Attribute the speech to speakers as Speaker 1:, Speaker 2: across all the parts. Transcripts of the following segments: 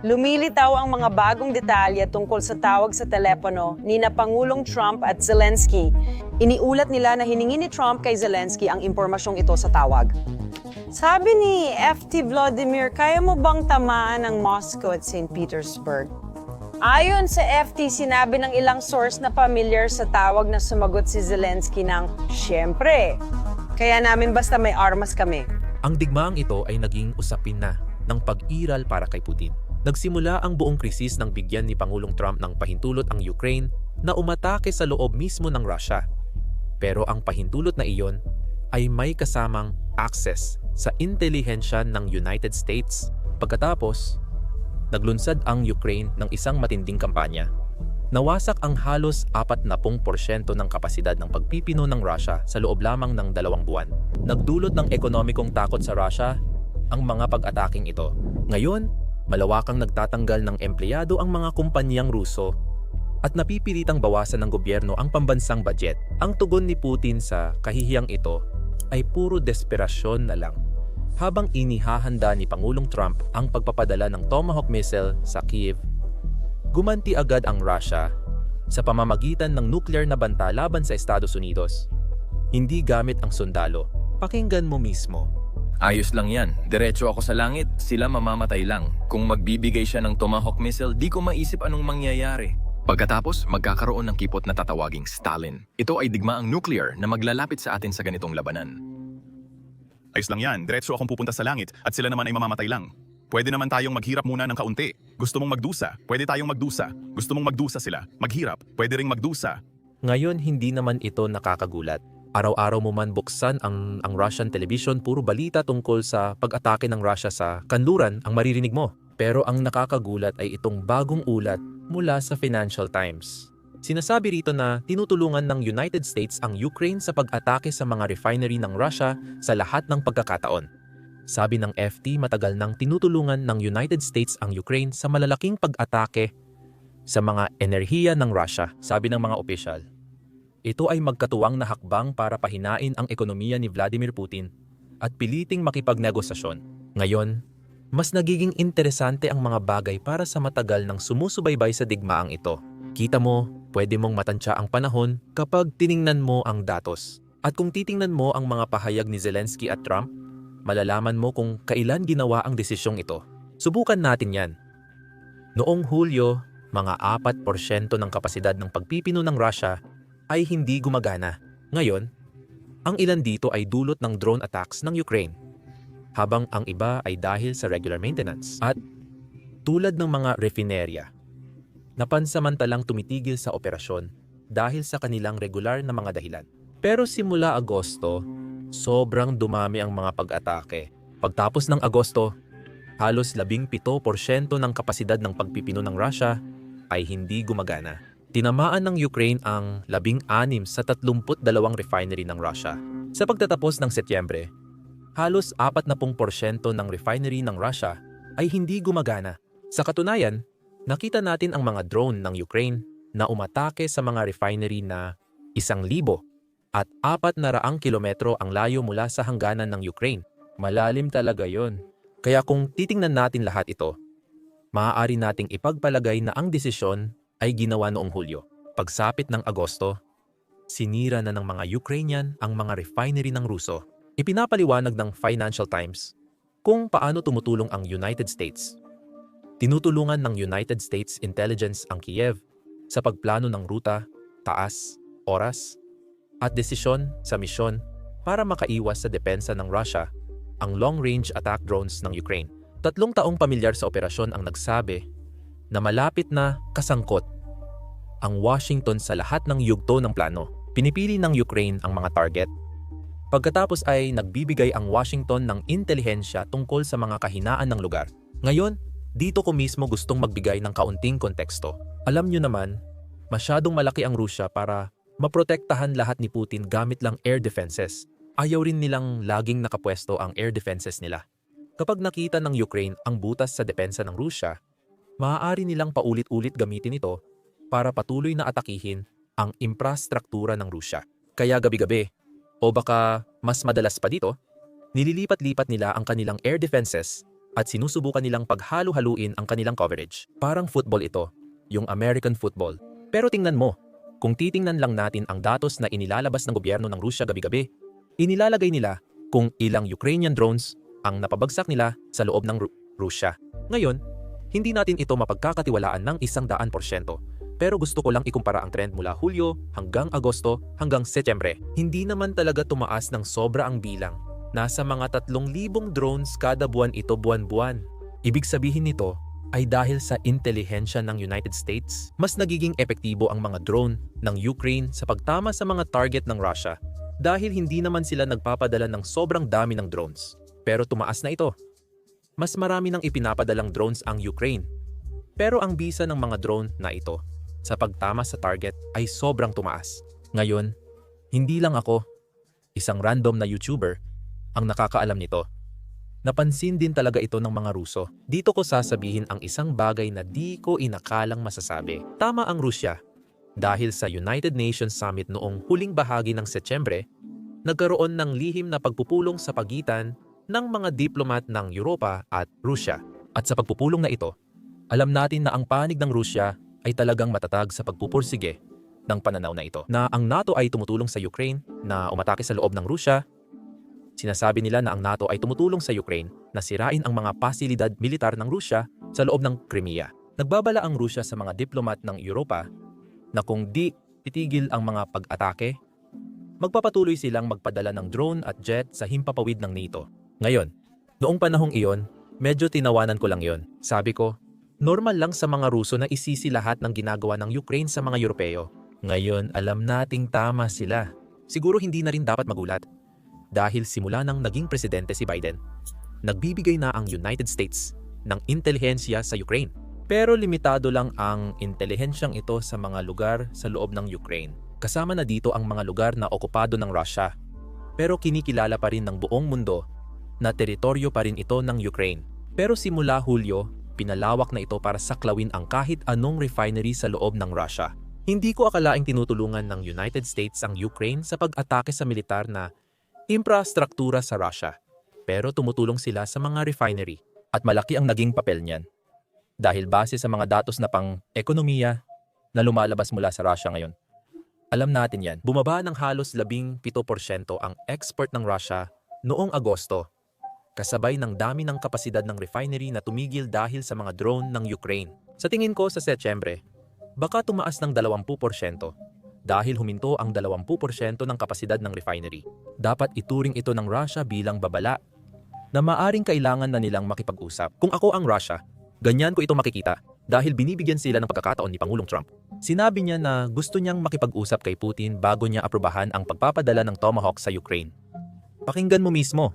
Speaker 1: Lumilitaw ang mga bagong detalye tungkol sa tawag sa telepono ni na Pangulong Trump at Zelensky. Iniulat nila na hiningi ni Trump kay Zelensky ang impormasyong ito sa tawag. Sabi ni FT Vladimir, kaya mo bang tamaan ng Moscow at St. Petersburg? Ayon sa FT, sinabi ng ilang source na familiar sa tawag na sumagot si Zelensky ng, Siyempre, kaya namin basta may armas kami.
Speaker 2: Ang digmaang ito ay naging usapin na ng pag-iral para kay Putin. Nagsimula ang buong krisis nang bigyan ni Pangulong Trump ng pahintulot ang Ukraine na umatake sa loob mismo ng Russia. Pero ang pahintulot na iyon ay may kasamang access sa intelihensya ng United States. Pagkatapos, naglunsad ang Ukraine ng isang matinding kampanya. Nawasak ang halos 40% ng kapasidad ng pagpipino ng Russia sa loob lamang ng dalawang buwan. Nagdulot ng ekonomikong takot sa Russia ang mga pag-ataking ito. Ngayon, malawakang nagtatanggal ng empleyado ang mga kumpanyang Ruso at napipilitang bawasan ng gobyerno ang pambansang budget. Ang tugon ni Putin sa kahihiyang ito ay puro desperasyon na lang. Habang inihahanda ni Pangulong Trump ang pagpapadala ng Tomahawk missile sa Kiev, gumanti agad ang Russia sa pamamagitan ng nuclear na banta laban sa Estados Unidos. Hindi gamit ang sundalo. Pakinggan mo mismo.
Speaker 3: Ayos lang yan. Diretso ako sa langit, sila mamamatay lang. Kung magbibigay siya ng Tomahawk missile, di ko maisip anong mangyayari. Pagkatapos, magkakaroon ng kipot na tatawaging Stalin. Ito ay digmaang nuclear na maglalapit sa atin sa ganitong labanan.
Speaker 4: Ayos lang yan, diretso akong pupunta sa langit at sila naman ay mamamatay lang. Pwede naman tayong maghirap muna ng kaunti. Gusto mong magdusa, pwede tayong magdusa. Gusto mong magdusa sila, maghirap, pwede ring magdusa.
Speaker 2: Ngayon, hindi naman ito nakakagulat. Araw-araw mo man buksan ang, ang Russian television, puro balita tungkol sa pag-atake ng Russia sa kanluran ang maririnig mo. Pero ang nakakagulat ay itong bagong ulat mula sa Financial Times. Sinasabi rito na tinutulungan ng United States ang Ukraine sa pag-atake sa mga refinery ng Russia sa lahat ng pagkakataon. Sabi ng FT matagal nang tinutulungan ng United States ang Ukraine sa malalaking pag-atake sa mga enerhiya ng Russia, sabi ng mga opisyal. Ito ay magkatuwang na hakbang para pahinain ang ekonomiya ni Vladimir Putin at piliting makipagnegosasyon. Ngayon, mas nagiging interesante ang mga bagay para sa matagal ng sumusubaybay sa digmaang ito. Kita mo, pwede mong matansya ang panahon kapag tiningnan mo ang datos. At kung titingnan mo ang mga pahayag ni Zelensky at Trump, malalaman mo kung kailan ginawa ang desisyong ito. Subukan natin yan. Noong Hulyo, mga 4% ng kapasidad ng pagpipino ng Russia ay hindi gumagana. Ngayon, ang ilan dito ay dulot ng drone attacks ng Ukraine, habang ang iba ay dahil sa regular maintenance. At tulad ng mga refinerya, napansamantalang tumitigil sa operasyon dahil sa kanilang regular na mga dahilan. Pero simula Agosto, sobrang dumami ang mga pag-atake. Pagtapos ng Agosto, halos 17% ng kapasidad ng pagpipino ng Russia ay hindi gumagana. Tinamaan ng Ukraine ang 16 sa 32 refinery ng Russia. Sa pagtatapos ng Setyembre, halos 40% ng refinery ng Russia ay hindi gumagana. Sa katunayan, nakita natin ang mga drone ng Ukraine na umatake sa mga refinery na 1,000 at 400 kilometro ang layo mula sa hangganan ng Ukraine. Malalim talaga yon. Kaya kung titingnan natin lahat ito, maaari nating ipagpalagay na ang desisyon ay ginawa noong Hulyo. Pagsapit ng Agosto, sinira na ng mga Ukrainian ang mga refinery ng Ruso. Ipinapaliwanag ng Financial Times kung paano tumutulong ang United States. Tinutulungan ng United States Intelligence ang Kiev sa pagplano ng ruta, taas, oras, at desisyon sa misyon para makaiwas sa depensa ng Russia ang long-range attack drones ng Ukraine. Tatlong taong pamilyar sa operasyon ang nagsabi na malapit na kasangkot ang Washington sa lahat ng yugto ng plano. Pinipili ng Ukraine ang mga target. Pagkatapos ay nagbibigay ang Washington ng intelihensya tungkol sa mga kahinaan ng lugar. Ngayon, dito ko mismo gustong magbigay ng kaunting konteksto. Alam nyo naman, masyadong malaki ang Rusya para maprotektahan lahat ni Putin gamit lang air defenses. Ayaw rin nilang laging nakapwesto ang air defenses nila. Kapag nakita ng Ukraine ang butas sa depensa ng Rusya, maaari nilang paulit-ulit gamitin ito para patuloy na atakihin ang infrastruktura ng Rusya. Kaya gabi-gabi, o baka mas madalas pa dito, nililipat-lipat nila ang kanilang air defenses at sinusubukan nilang paghalo-haluin ang kanilang coverage. Parang football ito, yung American football. Pero tingnan mo, kung titingnan lang natin ang datos na inilalabas ng gobyerno ng Rusya gabi-gabi, inilalagay nila kung ilang Ukrainian drones ang napabagsak nila sa loob ng Ru- Rusya. Ngayon, hindi natin ito mapagkakatiwalaan ng isang daan porsyento. Pero gusto ko lang ikumpara ang trend mula Hulyo hanggang Agosto hanggang Setyembre. Hindi naman talaga tumaas ng sobra ang bilang. Nasa mga 3,000 drones kada buwan ito buwan-buwan. Ibig sabihin nito ay dahil sa intelihensya ng United States, mas nagiging epektibo ang mga drone ng Ukraine sa pagtama sa mga target ng Russia dahil hindi naman sila nagpapadala ng sobrang dami ng drones. Pero tumaas na ito. Mas marami nang ipinapadalang drones ang Ukraine. Pero ang bisa ng mga drone na ito sa pagtama sa target ay sobrang tumaas. Ngayon, hindi lang ako, isang random na YouTuber, ang nakakaalam nito. Napansin din talaga ito ng mga Ruso. Dito ko sasabihin ang isang bagay na di ko inakalang masasabi. Tama ang Rusya. Dahil sa United Nations Summit noong huling bahagi ng Setyembre, nagkaroon ng lihim na pagpupulong sa pagitan ng mga diplomat ng Europa at Rusya. At sa pagpupulong na ito, alam natin na ang panig ng Rusya ay talagang matatag sa pagpupursige ng pananaw na ito. Na ang NATO ay tumutulong sa Ukraine na umatake sa loob ng Rusya. Sinasabi nila na ang NATO ay tumutulong sa Ukraine na sirain ang mga pasilidad militar ng Rusya sa loob ng Crimea. Nagbabala ang Rusya sa mga diplomat ng Europa na kung di titigil ang mga pag-atake, magpapatuloy silang magpadala ng drone at jet sa himpapawid ng NATO. Ngayon, noong panahong iyon, medyo tinawanan ko lang yon. Sabi ko, normal lang sa mga Ruso na isisi lahat ng ginagawa ng Ukraine sa mga Europeo. Ngayon, alam nating tama sila. Siguro hindi na rin dapat magulat. Dahil simula nang naging presidente si Biden, nagbibigay na ang United States ng intelihensya sa Ukraine. Pero limitado lang ang intelihensyang ito sa mga lugar sa loob ng Ukraine. Kasama na dito ang mga lugar na okupado ng Russia. Pero kinikilala pa rin ng buong mundo na teritoryo pa rin ito ng Ukraine. Pero simula Hulyo, pinalawak na ito para saklawin ang kahit anong refinery sa loob ng Russia. Hindi ko akalaing tinutulungan ng United States ang Ukraine sa pag-atake sa militar na infrastruktura sa Russia. Pero tumutulong sila sa mga refinery at malaki ang naging papel niyan. Dahil base sa mga datos na pang-ekonomiya na lumalabas mula sa Russia ngayon. Alam natin yan, bumaba ng halos 17% ang export ng Russia noong Agosto kasabay ng dami ng kapasidad ng refinery na tumigil dahil sa mga drone ng Ukraine. Sa tingin ko sa Setyembre, baka tumaas ng 20% dahil huminto ang 20% ng kapasidad ng refinery. Dapat ituring ito ng Russia bilang babala na maaring kailangan na nilang makipag-usap. Kung ako ang Russia, ganyan ko ito makikita dahil binibigyan sila ng pagkakataon ni Pangulong Trump. Sinabi niya na gusto niyang makipag-usap kay Putin bago niya aprobahan ang pagpapadala ng Tomahawk sa Ukraine. Pakinggan mo mismo.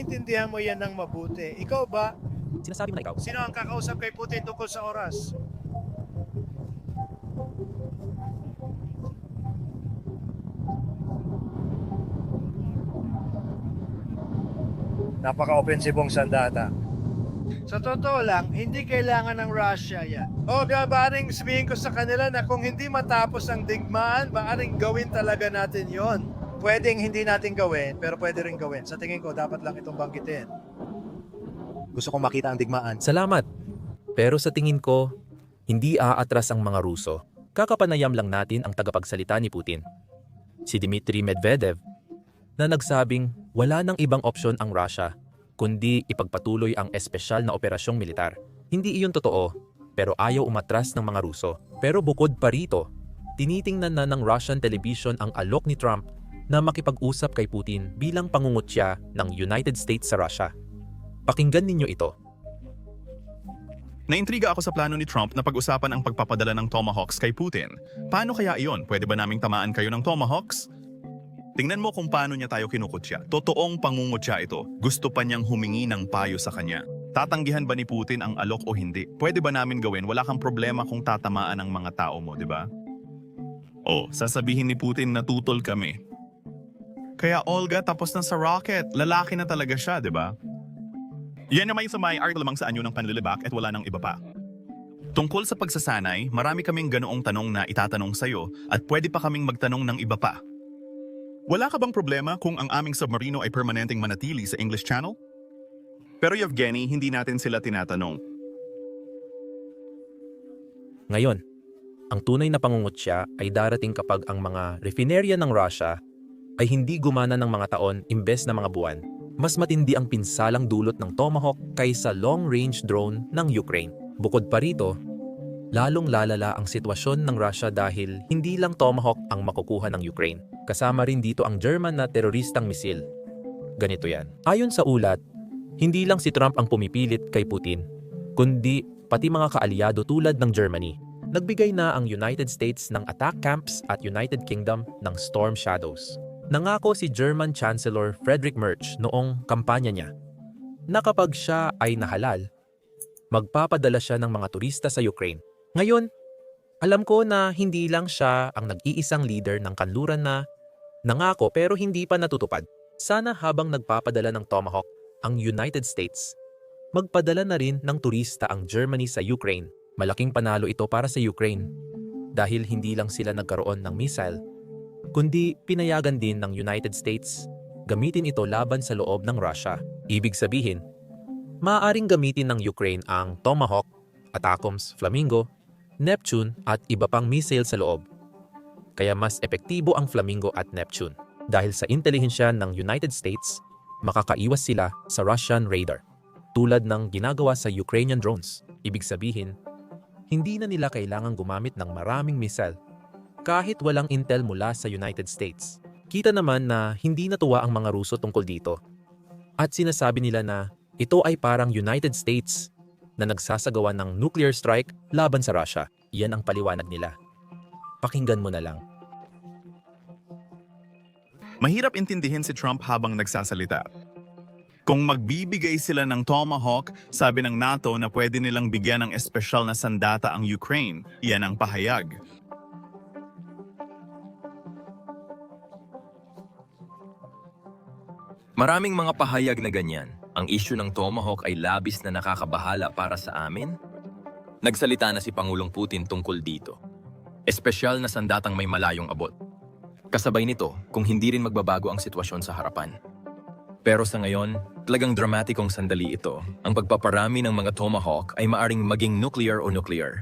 Speaker 5: Naiintindihan mo yan ng mabuti. Ikaw ba,
Speaker 2: Sinasabi mo na ikaw.
Speaker 5: sino ang kakausap kay Putin tungkol sa oras? Napaka-offensibong sandata. Sa totoo lang, hindi kailangan ng Russia yan. O, gabaring sabihin ko sa kanila na kung hindi matapos ang digmaan, maaring gawin talaga natin yon. Pwedeng hindi natin gawin, pero pwede rin gawin. Sa tingin ko, dapat lang itong banggitin. Gusto kong makita ang digmaan.
Speaker 2: Salamat. Pero sa tingin ko, hindi aatras ang mga Ruso. Kakapanayam lang natin ang tagapagsalita ni Putin. Si Dmitry Medvedev na nagsabing wala nang ibang opsyon ang Russia kundi ipagpatuloy ang espesyal na operasyong militar. Hindi iyon totoo, pero ayaw umatras ng mga Ruso. Pero bukod pa rito, tinitingnan na ng Russian television ang alok ni Trump na makipag-usap kay Putin bilang pangungutya ng United States sa Russia. Pakinggan ninyo ito.
Speaker 4: Naintriga ako sa plano ni Trump na pag-usapan ang pagpapadala ng Tomahawks kay Putin. Paano kaya iyon? Pwede ba naming tamaan kayo ng Tomahawks? Tingnan mo kung paano niya tayo kinukutya. Totoong pangungutya ito. Gusto pa niyang humingi ng payo sa kanya. Tatanggihan ba ni Putin ang alok o hindi? Pwede ba namin gawin? Wala kang problema kung tatamaan ang mga tao mo, di ba? Oh, sasabihin ni Putin na tutol kami. Kaya Olga tapos na sa rocket. Lalaki na talaga siya, di ba? Yan yung may article lamang sa anyo ng panlilibak at wala nang iba pa. Tungkol sa pagsasanay, marami kaming ganoong tanong na itatanong sa'yo at pwede pa kaming magtanong ng iba pa. Wala ka bang problema kung ang aming submarino ay permanenteng manatili sa English Channel? Pero Yevgeny, hindi natin sila tinatanong.
Speaker 2: Ngayon, ang tunay na pangungutya ay darating kapag ang mga refinerya ng Russia ay hindi gumana ng mga taon imbes na mga buwan. Mas matindi ang pinsalang dulot ng Tomahawk kaysa long-range drone ng Ukraine. Bukod pa rito, lalong lalala ang sitwasyon ng Russia dahil hindi lang Tomahawk ang makukuha ng Ukraine. Kasama rin dito ang German na teroristang misil. Ganito yan. Ayon sa ulat, hindi lang si Trump ang pumipilit kay Putin, kundi pati mga kaalyado tulad ng Germany. Nagbigay na ang United States ng attack camps at United Kingdom ng Storm Shadows. Nangako si German Chancellor Friedrich Merz noong kampanya niya na kapag siya ay nahalal, magpapadala siya ng mga turista sa Ukraine. Ngayon, alam ko na hindi lang siya ang nag-iisang leader ng kanluran na nangako pero hindi pa natutupad. Sana habang nagpapadala ng Tomahawk ang United States, magpadala na rin ng turista ang Germany sa Ukraine. Malaking panalo ito para sa Ukraine dahil hindi lang sila nagkaroon ng missile, kundi pinayagan din ng United States gamitin ito laban sa loob ng Russia. Ibig sabihin, maaaring gamitin ng Ukraine ang Tomahawk, Atacms, Flamingo, Neptune at iba pang missile sa loob. Kaya mas epektibo ang Flamingo at Neptune. Dahil sa intelihensya ng United States, makakaiwas sila sa Russian radar. Tulad ng ginagawa sa Ukrainian drones. Ibig sabihin, hindi na nila kailangang gumamit ng maraming missile kahit walang intel mula sa United States. Kita naman na hindi natuwa ang mga Ruso tungkol dito. At sinasabi nila na ito ay parang United States na nagsasagawa ng nuclear strike laban sa Russia. Yan ang paliwanag nila. Pakinggan mo na lang.
Speaker 4: Mahirap intindihin si Trump habang nagsasalita. Kung magbibigay sila ng Tomahawk, sabi ng NATO na pwede nilang bigyan ng espesyal na sandata ang Ukraine. Yan ang pahayag.
Speaker 3: Maraming mga pahayag na ganyan. Ang issue ng Tomahawk ay labis na nakakabahala para sa amin. Nagsalita na si Pangulong Putin tungkol dito. Espesyal na sandatang may malayong abot. Kasabay nito kung hindi rin magbabago ang sitwasyon sa harapan. Pero sa ngayon, talagang dramatikong sandali ito. Ang pagpaparami ng mga Tomahawk ay maaring maging nuclear o nuclear.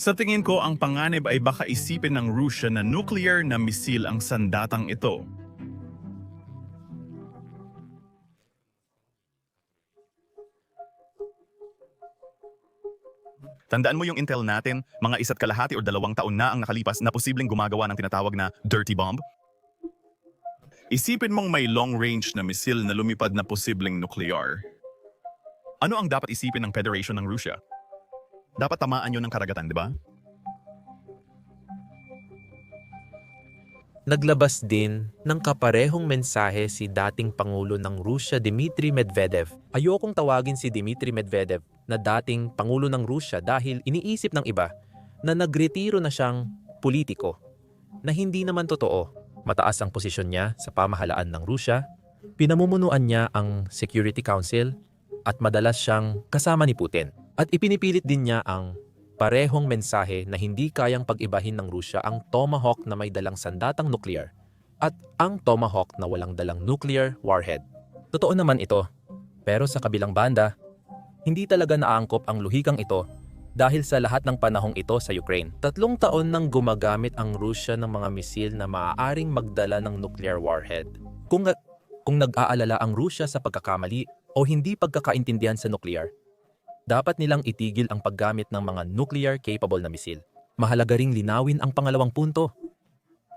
Speaker 4: Sa tingin ko, ang panganib ay baka isipin ng Russia na nuclear na misil ang sandatang ito. Tandaan mo yung intel natin, mga isa't kalahati o dalawang taon na ang nakalipas na posibleng gumagawa ng tinatawag na dirty bomb? Isipin mong may long-range na misil na lumipad na posibleng nuclear. Ano ang dapat isipin ng Federation ng Russia? Dapat tamaan yun ng karagatan, di ba?
Speaker 2: Naglabas din ng kaparehong mensahe si dating Pangulo ng Rusya Dmitry Medvedev. Ayokong tawagin si Dmitry Medvedev na dating Pangulo ng Rusya dahil iniisip ng iba na nagretiro na siyang politiko na hindi naman totoo. Mataas ang posisyon niya sa pamahalaan ng Rusya, pinamumunuan niya ang Security Council at madalas siyang kasama ni Putin. At ipinipilit din niya ang parehong mensahe na hindi kayang pag-ibahin ng Rusya ang Tomahawk na may dalang sandatang nuklear at ang Tomahawk na walang dalang nuclear warhead. Totoo naman ito. Pero sa kabilang banda, hindi talaga naangkop ang luhikang ito dahil sa lahat ng panahong ito sa Ukraine. Tatlong taon nang gumagamit ang Rusya ng mga misil na maaaring magdala ng nuclear warhead. Kung, kung nag-aalala ang Rusya sa pagkakamali o hindi pagkakaintindihan sa nuclear, dapat nilang itigil ang paggamit ng mga nuclear-capable na misil. Mahalaga ring linawin ang pangalawang punto.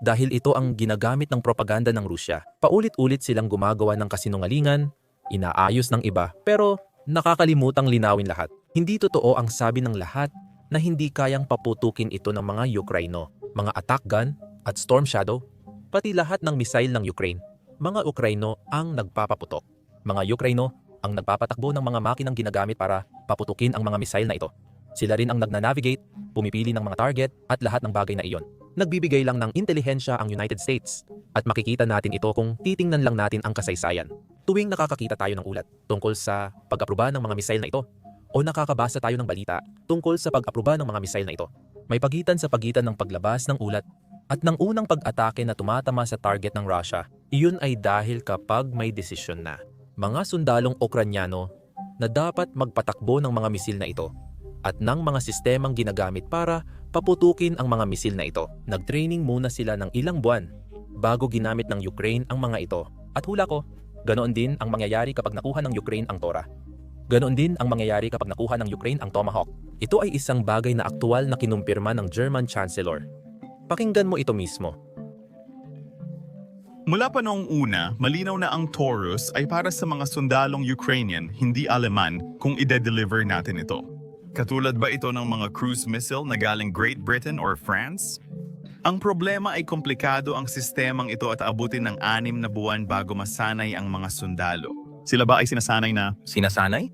Speaker 2: Dahil ito ang ginagamit ng propaganda ng Rusya. Paulit-ulit silang gumagawa ng kasinungalingan, inaayos ng iba, pero nakakalimutang linawin lahat. Hindi totoo ang sabi ng lahat na hindi kayang paputukin ito ng mga Ukraino, mga attack gun at Storm Shadow, pati lahat ng misail ng Ukraine. Mga Ukraino ang nagpapaputok. Mga Ukraino ang nagpapatakbo ng mga makinang ginagamit para paputukin ang mga misail na ito. Sila rin ang nagnanavigate, pumipili ng mga target at lahat ng bagay na iyon. Nagbibigay lang ng intelihensya ang United States at makikita natin ito kung titingnan lang natin ang kasaysayan. Tuwing nakakakita tayo ng ulat tungkol sa pag-aproba ng mga misail na ito o nakakabasa tayo ng balita tungkol sa pag-aproba ng mga misail na ito. May pagitan sa pagitan ng paglabas ng ulat at ng unang pag-atake na tumatama sa target ng Russia. Iyon ay dahil kapag may desisyon na mga sundalong Ukranyano na dapat magpatakbo ng mga misil na ito at ng mga sistemang ginagamit para paputukin ang mga misil na ito. Nag-training muna sila ng ilang buwan bago ginamit ng Ukraine ang mga ito. At hula ko, ganoon din ang mangyayari kapag nakuha ng Ukraine ang Tora. Ganoon din ang mangyayari kapag nakuha ng Ukraine ang Tomahawk. Ito ay isang bagay na aktual na kinumpirma ng German Chancellor. Pakinggan mo ito mismo.
Speaker 4: Mula pa noong una, malinaw na ang Taurus ay para sa mga sundalong Ukrainian, hindi Aleman, kung ide-deliver natin ito. Katulad ba ito ng mga cruise missile na galing Great Britain or France? Ang problema ay komplikado ang sistemang ito at abutin ng anim na buwan bago masanay ang mga sundalo. Sila ba ay sinasanay na
Speaker 3: Sinasanay?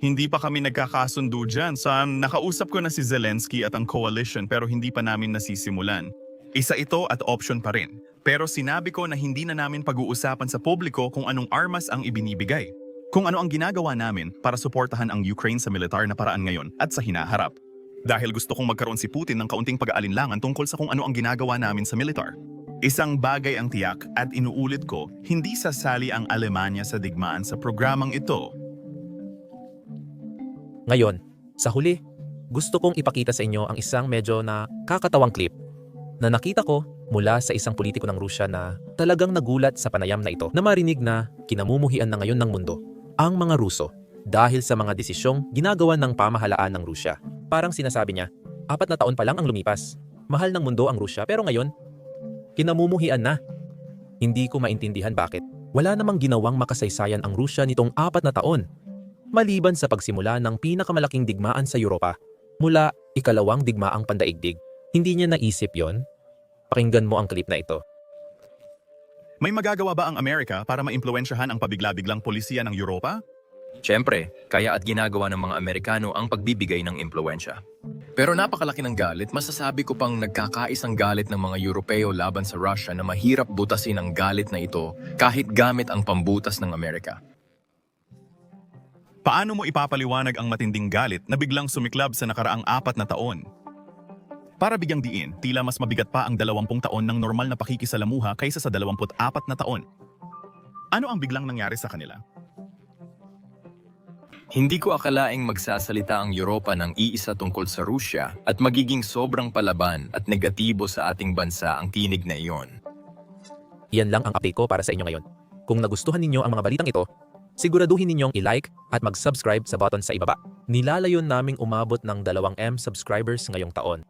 Speaker 4: hindi pa kami nagkakasundo dyan. Sa nakausap ko na si Zelensky at ang coalition pero hindi pa namin nasisimulan. Isa ito at option pa rin. Pero sinabi ko na hindi na namin pag-uusapan sa publiko kung anong armas ang ibinibigay. Kung ano ang ginagawa namin para suportahan ang Ukraine sa militar na paraan ngayon at sa hinaharap. Dahil gusto kong magkaroon si Putin ng kaunting pag-aalinlangan tungkol sa kung ano ang ginagawa namin sa militar. Isang bagay ang tiyak at inuulit ko, hindi sasali ang Alemanya sa digmaan sa programang ito
Speaker 2: Ngayon, sa huli, gusto kong ipakita sa inyo ang isang medyo na kakatawang clip na nakita ko mula sa isang politiko ng Rusya na talagang nagulat sa panayam na ito na marinig na kinamumuhian na ngayon ng mundo ang mga Ruso dahil sa mga desisyong ginagawa ng pamahalaan ng Rusya. Parang sinasabi niya, apat na taon pa lang ang lumipas. Mahal ng mundo ang Rusya pero ngayon, kinamumuhian na. Hindi ko maintindihan bakit. Wala namang ginawang makasaysayan ang Rusya nitong apat na taon maliban sa pagsimula ng pinakamalaking digmaan sa Europa mula ikalawang digmaang pandaigdig. Hindi niya naisip yon? Pakinggan mo ang clip na ito.
Speaker 4: May magagawa ba ang Amerika para maimpluwensyahan ang pabigla-biglang polisiya ng Europa?
Speaker 3: Siyempre, kaya at ginagawa ng mga Amerikano ang pagbibigay ng impluensya. Pero napakalaki ng galit, masasabi ko pang nagkakaisang galit ng mga Europeo laban sa Russia na mahirap butasin ang galit na ito kahit gamit ang pambutas ng Amerika.
Speaker 4: Paano mo ipapaliwanag ang matinding galit na biglang sumiklab sa nakaraang apat na taon? Para bigyang diin, tila mas mabigat pa ang 20 taon ng normal na pakikisalamuha kaysa sa 24 na taon. Ano ang biglang nangyari sa kanila?
Speaker 3: Hindi ko akalaing magsasalita ang Europa ng iisa tungkol sa Rusya at magiging sobrang palaban at negatibo sa ating bansa ang tinig na iyon.
Speaker 2: Iyan lang ang update ko para sa inyo ngayon. Kung nagustuhan ninyo ang mga balitang ito, siguraduhin ninyong i-like at mag-subscribe sa button sa ibaba. Nilalayon naming umabot ng 2M subscribers ngayong taon.